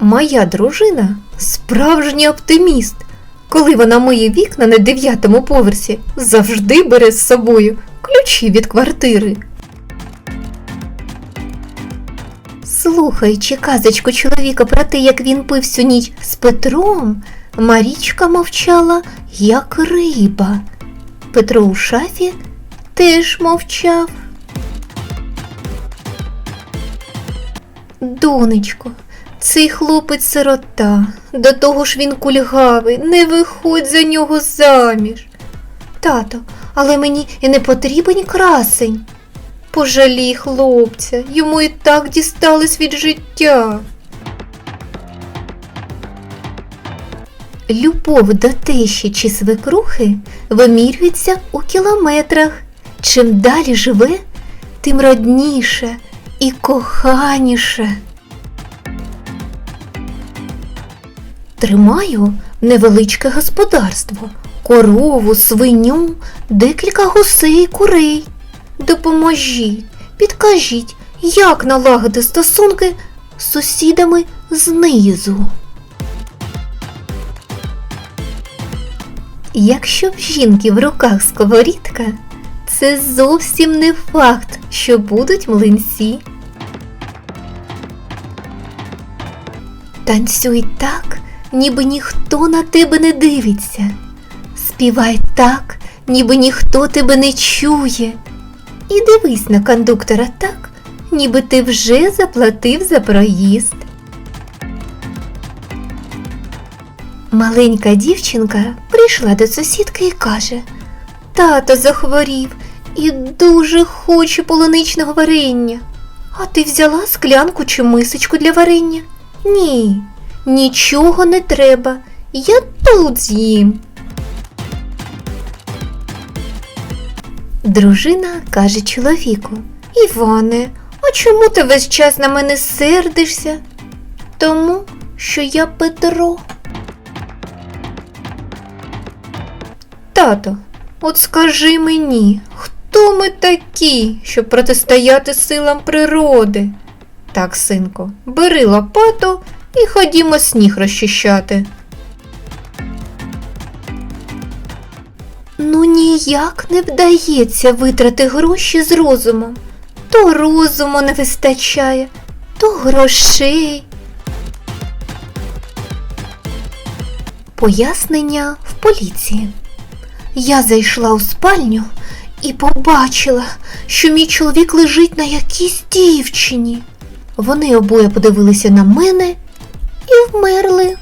Моя дружина справжній оптиміст. Коли вона миє вікна на дев'ятому поверсі, завжди бере з собою ключі від квартири. Слухаючи казочку чоловіка про те, як він пив всю ніч з Петром, Марічка мовчала, як риба. Петро у шафі теж мовчав. Донечко, цей хлопець сирота, до того ж він кульгавий, не виходь за нього заміж. Тато, але мені і не потрібен красень. Пожалій хлопця, йому і так дісталось від життя. Любов до тещі чи свекрухи вимірюється у кілометрах. Чим далі живе, тим родніше і коханіше. Тримаю невеличке господарство, корову, свиню, декілька гусей і курей. Допоможіть, підкажіть, як налагодити стосунки з сусідами знизу. Якщо в жінки в руках сковорідка, це зовсім не факт, що будуть млинці. Танцюй так, ніби ніхто на тебе не дивиться. Співай так, ніби ніхто тебе не чує. І дивись на кондуктора так, ніби ти вже заплатив за проїзд. Маленька дівчинка прийшла до сусідки і каже Тато захворів і дуже хоче полуничного варення. А ти взяла склянку чи мисочку для варення? Ні, нічого не треба. Я тут з'їм. Дружина каже чоловіку Іване, а чому ти весь час на мене сердишся? Тому, що я Петро. Тато, от скажи мені, хто ми такі, щоб протистояти силам природи? Так, синку, бери лопату і ходімо сніг розчищати. Ну ніяк не вдається витрати гроші з розумом. То розуму не вистачає, то грошей. Пояснення в поліції. Я зайшла у спальню і побачила, що мій чоловік лежить на якійсь дівчині. Вони обоє подивилися на мене і вмерли.